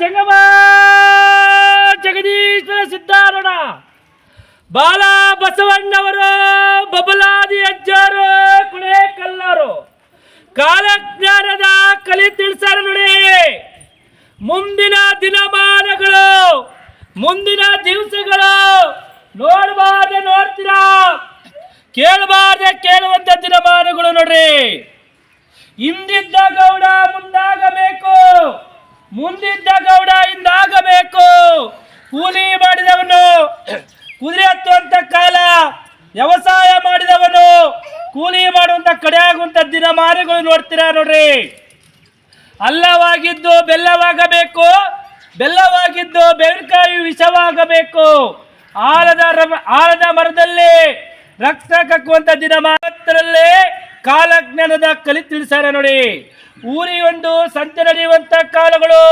ಜಂಗಮ ಜಗದೀಶ್ವರ ಸಿದ್ಧಾರಣ. ಬಾಲ ಬಸವಣ್ಣವರ ಬಬಲಾದಿ ಅಜ್ಜಾರು ಕುಳೆ ಕಲ್ಲರು ಕಾಲಜ್ಞಾನದ ಕಲಿ ತಿಳಿಸಾರ ನೋಡಿ. ಮುಂದಿನ ದಿನಮಾನಗಳು, ಮುಂದಿನ ದಿವಸಗಳು ನೋಡಬಾರ್ದೆ ನೋಡ್ತೀರಾ? ಕೇಳಬಾರ್ದೆ ಕೇಳುವಂತ ದಿನಮಾನಗಳು ನೋಡ್ರಿ. ಹಿಂದಿದ್ದ ಗೌಡ ಮುಂದಾಗಬೇಕು. ಮುಂದಿದ್ದ ಗೌಡ ಇಂದಾಗಬೇಕು. ಕೂಲಿ ಮಾಡಿದವನು, ಕುದುರೆ ಹತ್ತುವಂತ ಕಾಲ ವ್ಯವಸಾಯ ಮಾಡಿದವನು, ಕೂಲಿ ಮಾಡುವಂತ ಕಡೆ ಆಗುವಂತ ದಿನಮಾನಗಳು ನೋಡ್ತೀರಾ ನೋಡ್ರಿ. ಅಲ್ಲವಾಗಿದ್ದು ಬೆಲ್ಲವಾಗಬೇಕು, ಬೆಲ್ಲವಾಗಿದ್ದು ಬೆಳಕಾಯಿ ವಿಷವಾಗಬೇಕು. ಆಲದ ಆಲದ ಮರದಲ್ಲಿ ರಕ್ತ ಕಕ್ಕುವಂತ ದಿನ ಮಾತ್ರಲ್ಲೇ ಕಾಲಜ್ಞಾನದ ಕಲಿ ತಿಳಿಸಾರ ನೋಡಿ. ಊರಿಗೊಂದು ಸಂತೆ ನಡೆಯುವಂತ ಕಾಲಗಳು.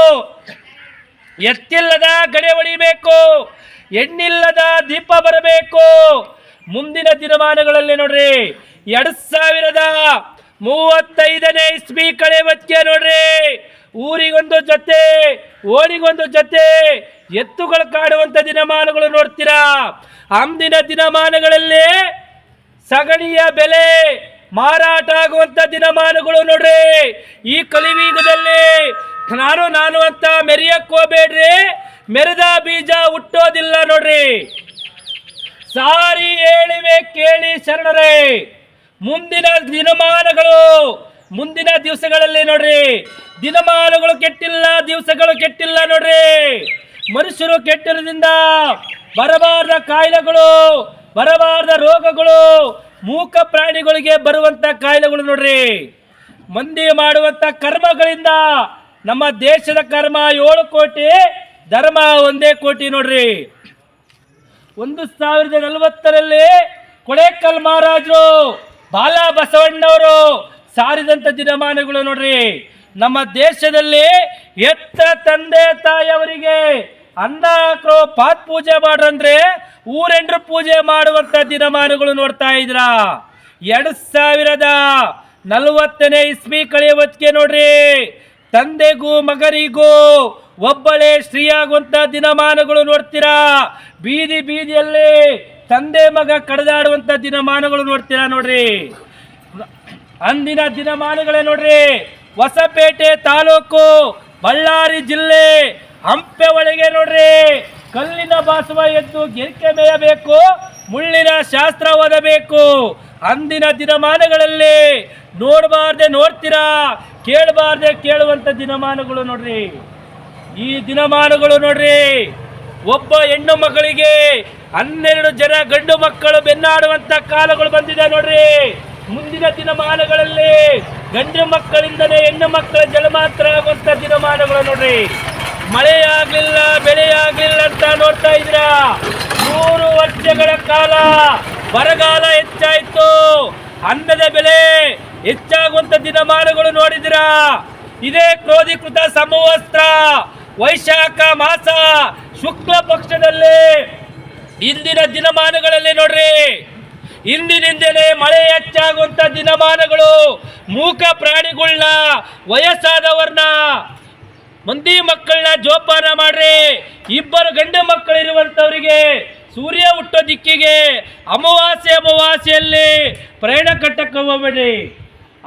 ಎತ್ತಿಲ್ಲದ ಗಡೆ ಹೊಡಿಬೇಕು ಎಣ್ಣಿಲ್ಲದ ದೀಪ ಬರಬೇಕು. ಮುಂದಿನ ದಿನಮಾನಗಳಲ್ಲಿ ನೋಡ್ರಿ, ಎರಡ್ ಸಾವಿರದ ಮೂವತ್ತೈದನೇ ಇಸ್ವಿ ಕಳೆವತ್ತಿಗೆ ನೋಡ್ರಿ, ಊರಿಗೊಂದು ಜೊತೆ, ಓಣಿಗೊಂದು ಜೊತೆ, ಎತ್ತುಗಳು ಕಾಡುವಂತ ದಿನಮಾನಗಳು ನೋಡ್ತೀರಾ. ಅಂದಿನ ದಿನಮಾನಗಳಲ್ಲಿ ಸಗಣಿಯ ಬೆಲೆ ಮಾರಾಟ ಆಗುವಂತ ದಿನಮಾನಗಳು ನೋಡ್ರಿ. ಈ ಕಲಿವೀಗದಲ್ಲಿ ನಾನು ನಾನು ಅಂತ ಮೆರೆಯಕ್ಕೆ ಹೋಗ್ಬೇಡ್ರಿ. ಮೆರೆದ ಬೀಜ ಹುಟ್ಟೋದಿಲ್ಲ ನೋಡ್ರಿ. ಸಾರಿ ಹೇಳಿವೆ ಕೇಳಿ ಶರಣರೇ. ಮುಂದಿನ ದಿನಮಾನಗಳು, ಮುಂದಿನ ದಿವಸಗಳಲ್ಲಿ ನೋಡ್ರಿ. ದಿನಮಾನಗಳು ಕೆಟ್ಟಿಲ್ಲ, ದಿವಸಗಳು ಕೆಟ್ಟಿಲ್ಲ ನೋಡ್ರಿ. ಮನುಷ್ಯರು ಕೆಟ್ಟಿರೋದ್ರಿಂದ ಬರಬಾರದ ಕಾಯಿಲೆಗಳು, ಬರಬಾರದ ರೋಗಗಳು ಮೂಕ ಪ್ರಾಣಿಗಳಿಗೆ ಬರುವಂತ ಕಾಯಿಲೆಗಳು ನೋಡ್ರಿ. ಮಂದಿ ಮಾಡುವಂತ ಕರ್ಮಗಳಿಂದ ನಮ್ಮ ದೇಶದ ಕರ್ಮ ಏಳು ಕೋಟಿ, ಧರ್ಮ ಒಂದೇ ಕೋಟಿ ನೋಡ್ರಿ. ಒಂದು ಸಾವಿರದ ನಲವತ್ತರಲ್ಲಿ ಕೊಡೇಕಲ್ ಮಹಾರಾಜರು, ಬಾಲ ಬಸವಣ್ಣವರು ಸಾರಿದಂತ ದಿನಮಾನಗಳು ನೋಡ್ರಿ. ನಮ್ಮ ದೇಶದಲ್ಲಿ ಎತ್ತ ತಂದೆ ತಾಯಿಯವರಿಗೆ ಅನ್ನ ಹಾಕೋ ಪಾತ್ ಪೂಜೆ ಮಾಡ್ರಂದ್ರೆ ಊರೆಂಡ್ರು ಪೂಜೆ ಮಾಡುವಂಥ ದಿನಮಾನಗಳು ನೋಡ್ತಾ ಇದ್ರ ಎರಡು ಸಾವಿರದ ನಲವತ್ತನೇ ಇಸ್ವಿ ಕಳೆಯುವತ್ತಿಗೆ ನೋಡ್ರಿ. ತಂದೆಗೂ ಮಗರಿಗೂ ಒಬ್ಬಳೇ ಶ್ರೀಯಾಗುವಂಥ ದಿನಮಾನಗಳು ನೋಡ್ತೀರಾ? ಬೀದಿ ಬೀದಿಯಲ್ಲಿ ತಂದೆ ಮಗ ಕಡದಾಡುವಂತ ದಿನಮಾನಗಳು ನೋಡ್ತೀರಾ ನೋಡ್ರಿ. ಅಂದಿನ ದಿನಮಾನಗಳೇ ನೋಡ್ರಿ. ಹೊಸಪೇಟೆ ತಾಲೂಕು ಬಳ್ಳಾರಿ ಜಿಲ್ಲೆ ಹಂಪೆ ಒಳಗೆ ನೋಡ್ರಿ. ಕಲ್ಲಿನ ಬಾಸುವ ಎದ್ದು ಗೆರಿಕೆ ಮೇಯಬೇಕು, ಮುಳ್ಳಿನ ಶಾಸ್ತ್ರ ಓದಬೇಕು. ಅಂದಿನ ದಿನಮಾನಗಳಲ್ಲಿ ನೋಡಬಾರ್ದೆ ನೋಡ್ತೀರಾ? ಕೇಳಬಾರ್ದೆ ಕೇಳುವಂತ ದಿನಮಾನಗಳು ನೋಡ್ರಿ. ಈ ದಿನಮಾನಗಳು ನೋಡ್ರಿ, ಒಬ್ಬ ಹೆಣ್ಣು ಮಗಳಿಗೆ ಹನ್ನೆರಡು ಜನ ಗಂಡು ಮಕ್ಕಳು ಬೆನ್ನಾಡುವಂತ ಕಾಲಗಳು ಬಂದಿದೆ ನೋಡ್ರಿ. ಮುಂದಿನ ದಿನಮಾನಗಳಲ್ಲಿ ಗಂಡು ಮಕ್ಕಳಿಂದಲೇ ಹೆಣ್ಣು ಮಕ್ಕಳ ಜಲಮಾತ್ರ ಆಗುವಂತ ದಿನಮಾನಗಳು ನೋಡ್ರಿ. ಮಳೆ ಬೆಳೆಯಾಗಿಲ್ಲ ಅಂತ ನೋಡ್ತಾ ಇದ್ರ ಮೂರು ವರ್ಷಗಳ ಕಾಲ ಬರಗಾಲ ಹೆಚ್ಚಾಯ್ತು. ಅನ್ನದ ಬೆಲೆ ಹೆಚ್ಚಾಗುವಂತ ದಿನಮಾನಗಳು ನೋಡಿದಿರಾ ಇದೇ ಕ್ರೋಧೀಕೃತ ಸಮವಸ್ತ್ರ, ವೈಶಾಖ ಮಾಸ ಶುಕ್ಲ ಪಕ್ಷದಲ್ಲಿ ಇಂದಿನ ದಿನಮಾನಗಳಲ್ಲಿ ನೋಡ್ರಿ. ಇಂದಿನಿಂದಲೇ ಮಳೆ ಹೆಚ್ಚಾಗುವಂತ ದಿನಮಾನಗಳು ಮೂಕ ಪ್ರಾಣಿಗಳನ್ನ ವಯಸ್ಸಾದವ್ರನ್ನ ಮಂದಿ ಮಕ್ಕಳನ್ನ ಜೋಪಾನ ಮಾಡ್ರಿ. ಇಬ್ಬರು ಗಂಡು ಮಕ್ಕಳು ಇರುವಂತವರಿಗೆ ಸೂರ್ಯ ಹುಟ್ಟೋ ದಿಕ್ಕಿಗೆ ಅಮಾವಾಸ್ಯೆ, ಅಮಾವಾಸ್ಯೆಯಲ್ಲಿ ಪ್ರಯಾಣ ಕಟ್ಟಕ್ಕೆ ಹೋಗ್ಬೇಡಿ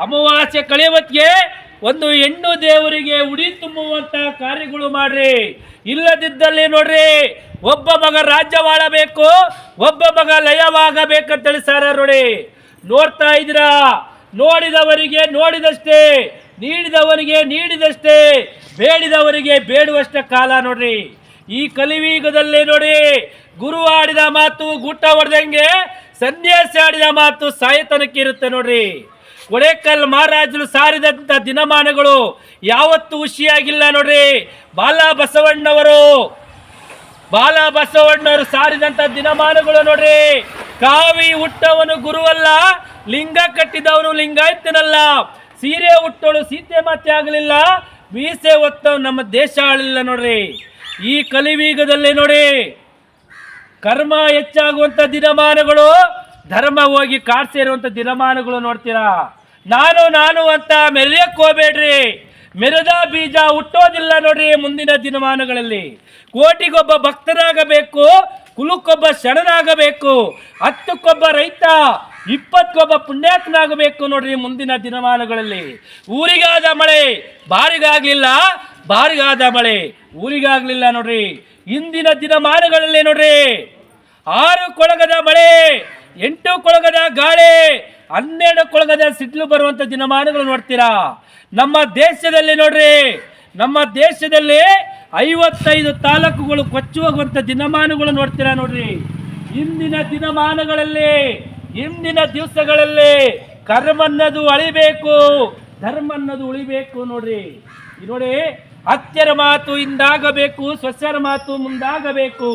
ಅಮಾವಾಸ್ಯೆ ಕಳೆಯುವತ್ತಿಗೆ ಒಂದು ಹೆಣ್ಣು ದೇವರಿಗೆ ಉಡಿ ತುಂಬುವಂಥ ಕಾರ್ಯಗಳು ಮಾಡ್ರಿ. ಇಲ್ಲದಿದ್ದಲ್ಲಿ ನೋಡ್ರಿ, ಒಬ್ಬ ಮಗ ರಾಜ್ಯವಾಡಬೇಕು ಒಬ್ಬ ಮಗ ಲಯವಾಗಬೇಕಂತೇಳಿ ಸಾರ ನೋಡಿ. ನೋಡ್ತಾ ಇದ್ದೀರಾ? ನೋಡಿದವರಿಗೆ ನೋಡಿದಷ್ಟೇ ನೀಡಿದವರಿಗೆ ನೀಡಿದಷ್ಟೇ, ಬೇಡಿದವರಿಗೆ ಬೇಡುವಷ್ಟ ಕಾಲ ನೋಡ್ರಿ. ಈ ಕಲಿವೀಗದಲ್ಲಿ ನೋಡಿ ಗುರು ಆಡಿದ ಮಾತು ಗುಟ್ಟ ಹೊಡೆದಂಗೆ ಸನ್ಯಾಸಿ ಆಡಿದ ಮಾತು ಸಾಯತನಕ್ಕೆ ಇರುತ್ತೆ ನೋಡ್ರಿ. ಒಡೆಕಲ್ ಮಹಾರಾಜರು ಸಾರಿದಂತ ದಿನಮಾನಗಳು ಯಾವತ್ತೂ ಹುಷಿಯಾಗಿಲ್ಲ ನೋಡ್ರಿ. ಬಾಲ ಬಸವಣ್ಣವರು ಬಾಲ ಬಸವಣ್ಣವರು ಸಾರಿದಂತ ದಿನಮಾನಗಳು ನೋಡ್ರಿ. ಕಾವಿ ಹುಟ್ಟವನು ಗುರುವಲ್ಲ, ಲಿಂಗ ಕಟ್ಟಿದವನು ಲಿಂಗಾಯತನಲ್ಲ. ಸೀರೆ ಉಟ್ಟೋಳು, ಸೀತೆ ಮಾತೆ ಆಗಲಿಲ್ಲ, ಮೀಸೆ ಹೊತ್ತವ್ ನಮ್ಮ ದೇಶ ಆಳಿಲ್ಲ ನೋಡ್ರಿ. ಈ ಕಲಿವೀಗದಲ್ಲಿ ನೋಡಿ, ಕರ್ಮ ಹೆಚ್ಚಾಗುವಂಥ ದಿನಮಾನಗಳು, ಧರ್ಮ ಹೋಗಿ ಕಾಡ್ ಸೇರುವಂಥ ದಿನಮಾನಗಳು ನೋಡ್ತೀರಾ? ನಾನು ನಾನು ಅಂತ ಮೆರೆಯಕ್ಕೆ ಹೋಗ್ಬೇಡ್ರಿ. ಮೆರೆದ ಬೀಜ ಹುಟ್ಟೋದಿಲ್ಲ ನೋಡ್ರಿ ಮುಂದಿನ ದಿನಮಾನಗಳಲ್ಲಿ. ಕೋಟಿಗೊಬ್ಬ ಭಕ್ತನಾಗಬೇಕು ಕುಲಕ್ಕೊಬ್ಬ ಶರಣನಾಗಬೇಕು ಹತ್ತಕ್ಕೊಬ್ಬ ರೈತ ಇಪ್ಪತ್ಕೊಬ್ಬ ಪುಣ್ಯಾತ್ಮನಾಗಬೇಕು ನೋಡ್ರಿ ಮುಂದಿನ ದಿನಮಾನಗಳಲ್ಲಿ. ಊರಿಗಾದ ಮಳೆ, ಬಾರಿಗಾಗ್ಲಿಲ್ಲ, ಬಾರಿಗಾದ ಮಳೆ, ಊರಿಗಾಗ್ಲಿಲ್ಲ ನೋಡ್ರಿ. ಇಂದಿನ ದಿನಮಾನಗಳಲ್ಲಿ ನೋಡ್ರಿ, ಆರು ಕೊಳಗದ ಮಳೆ, ಎಂಟು ಕೊಳಗದ ಗಾಳಿ, ಹನ್ನೆರಡು ಕೊಳಗದ ಸಿಡ್ಲು ಬರುವಂತ ದಿನಮಾನಗಳು ನೋಡ್ತೀರಾ. ನಮ್ಮ ದೇಶದಲ್ಲಿ ನೋಡ್ರಿ, ನಮ್ಮ ದೇಶದಲ್ಲಿ ಐವತ್ತೈದು ತಾಲೂಕುಗಳು ಕೊಚ್ಚಿ ಹೋಗುವಂಥ ದಿನಮಾನಗಳು ನೋಡ್ತೀರಾ ನೋಡ್ರಿ. ಇಂದಿನ ದಿನಮಾನಗಳಲ್ಲಿ ಇಂದಿನ ದಿವಸಗಳಲ್ಲಿ ಕರ್ಮನ್ನದು ಅಳಿಬೇಕು ಧರ್ಮ ಅನ್ನೋದು ಉಳಿಬೇಕು ನೋಡ್ರಿ. ನೋಡಿ, ಅತ್ಯರ ಮಾತು ಇಂದಾಗಬೇಕು ಸೊಸೆಯರ ಮಾತು ಮುಂದಾಗಬೇಕು.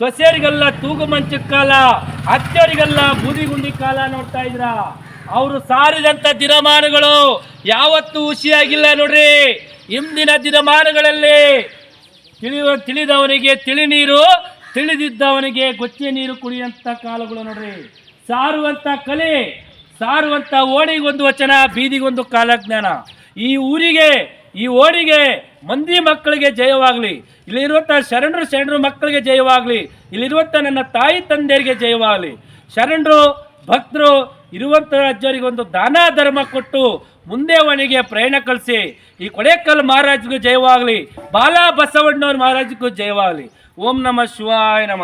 ಸೊಸೆಯರಿಗೆಲ್ಲ ತೂಗು ಮಂಚು ಕಾಲ, ಅತ್ಯರಿಗೆಲ್ಲ ಬೂದಿಗುಂಡಿ ಕಾಲ ನೋಡ್ತಾ ಇದ್ರ. ಅವರು ಸಾರಿದಂತ ದಿನಮಾನಗಳು ಯಾವತ್ತೂ ಹುಷಿಯಾಗಿಲ್ಲ ನೋಡ್ರಿ. ಇಂದಿನ ದಿನಮಾನಗಳಲ್ಲಿ ತಿಳಿಯುವ ತಿಳಿದವನಿಗೆ ತಿಳಿ ನೀರು, ತಿಳಿದಿದ್ದವನಿಗೆ ಗೊತ್ತಿ ನೀರು ಕುಡಿಯಂತ ಕಾಲಗಳು ನೋಡ್ರಿ. ಸಾರುವಂತ ಕಲೆ, ಸಾರುವಂತ ಓಣಿಗೊಂದು ವಚನ, ಬೀದಿಗೊಂದು ಕಾಲಜ್ಞಾನ. ಈ ಊರಿಗೆ, ಈ ಓಣಿಗೆ ಮಂದಿ ಮಕ್ಕಳಿಗೆ ಜಯವಾಗಲಿ. ಇಲ್ಲಿರುವಂಥ ಶರಣರು ಶರಣರು ಮಕ್ಕಳಿಗೆ ಜಯವಾಗಲಿ. ಇಲ್ಲಿರುವಂಥ ನನ್ನ ತಾಯಿ ತಂದೆಯರಿಗೆ ಜಯವಾಗಲಿ. ಶರಣರು, ಭಕ್ತರು ಇರುವಂಥ ರಾಜ್ಯವರಿಗೊಂದು ದಾನ, ಧರ್ಮ ಕೊಟ್ಟು ಮುಂದೆ ಅವನಿಗೆ ಪ್ರಯಾಣ ಕಳಿಸಿ. ಈ ಕೊಡೇಕಲ್ ಮಹಾರಾಜ್ಗೂ ಜಯವಾಗಲಿ. ಬಾಲ ಬಸವಣ್ಣವ್ರ ಮಹಾರಾಜ್ಗೂ ಜಯವಾಗಲಿ. ಓಂ ನಮಃ ಶಿವಾಯ ನಮ.